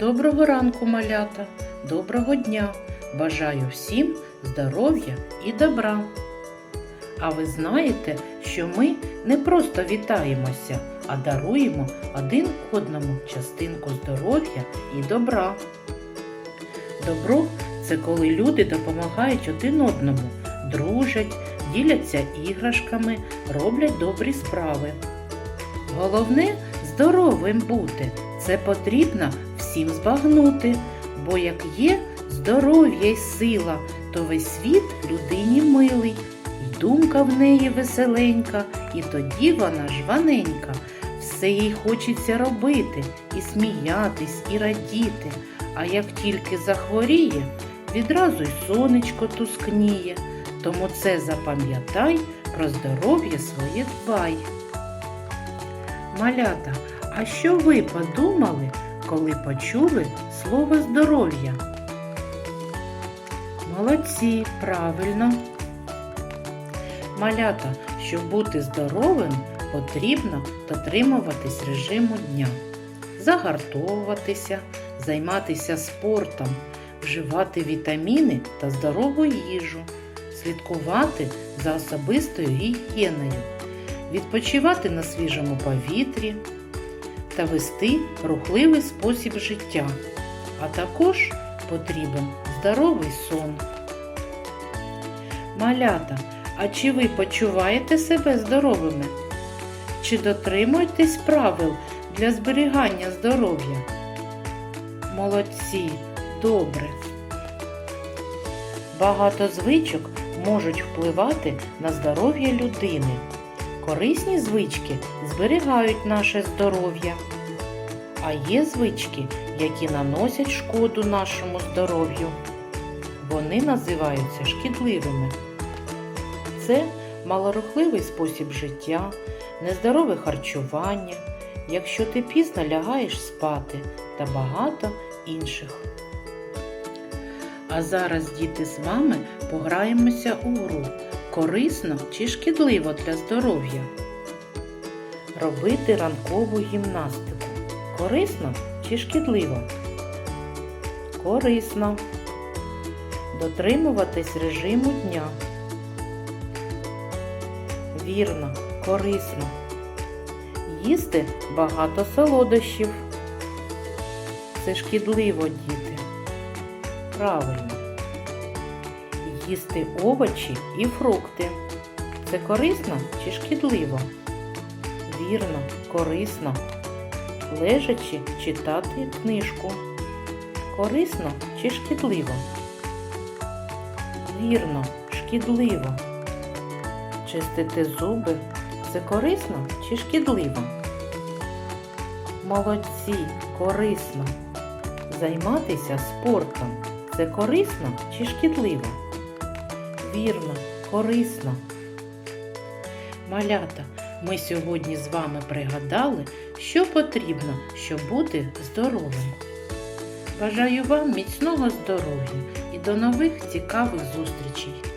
Доброго ранку, малята, доброго дня! Бажаю всім здоров'я і добра. А ви знаєте, що ми не просто вітаємося, а даруємо один одному частинку здоров'я і добра. Добро це коли люди допомагають один одному, дружать, діляться іграшками, роблять добрі справи. Головне здоровим бути. Це потрібно всім збагнути, бо як є здоров'я й сила, то весь світ людині милий, і думка в неї веселенька, і тоді вона жваненька. Все їй хочеться робити, і сміятись, і радіти. А як тільки захворіє, відразу й сонечко тускніє. Тому це запам'ятай, про здоров'я своє дбай. Малята, а що ви подумали, коли почули слово здоров'я? Молодці, правильно. Малята, щоб бути здоровим, потрібно дотримуватись режиму дня, загартовуватися, займатися спортом, вживати вітаміни та здорову їжу, слідкувати за особистою гігієною, відпочивати на свіжому повітрі та вести рухливий спосіб життя, а також потрібен здоровий сон. Малята, а чи ви почуваєте себе здоровими? Чи дотримуєтесь правил для зберігання здоров'я? Молодці, добре. Багато звичок можуть впливати на здоров'я людини. Корисні звички зберігають наше здоров'я. А є звички, які наносять шкоду нашому здоров'ю. Вони називаються шкідливими. Це малорухливий спосіб життя, нездорове харчування, якщо ти пізно лягаєш спати та багато інших. А зараз діти з вами пограємося у гру корисно чи шкідливо для здоров'я. Робити ранкову гімнастику. Корисно чи шкідливо? Корисно. Дотримуватись режиму дня. Вірно, корисно. Їсти багато солодощів. Це шкідливо, діти. Правильно. Їсти овочі і фрукти. Це корисно чи шкідливо? Вірно, корисно. Лежачи читати книжку. Корисно чи шкідливо? Вірно, шкідливо. Чистити зуби це корисно чи шкідливо? Молодці, корисно. Займатися спортом це корисно чи шкідливо? Вірно, корисно. Малята, ми сьогодні з вами пригадали, що потрібно, щоб бути здоровим. Бажаю вам міцного здоров'я і до нових цікавих зустрічей!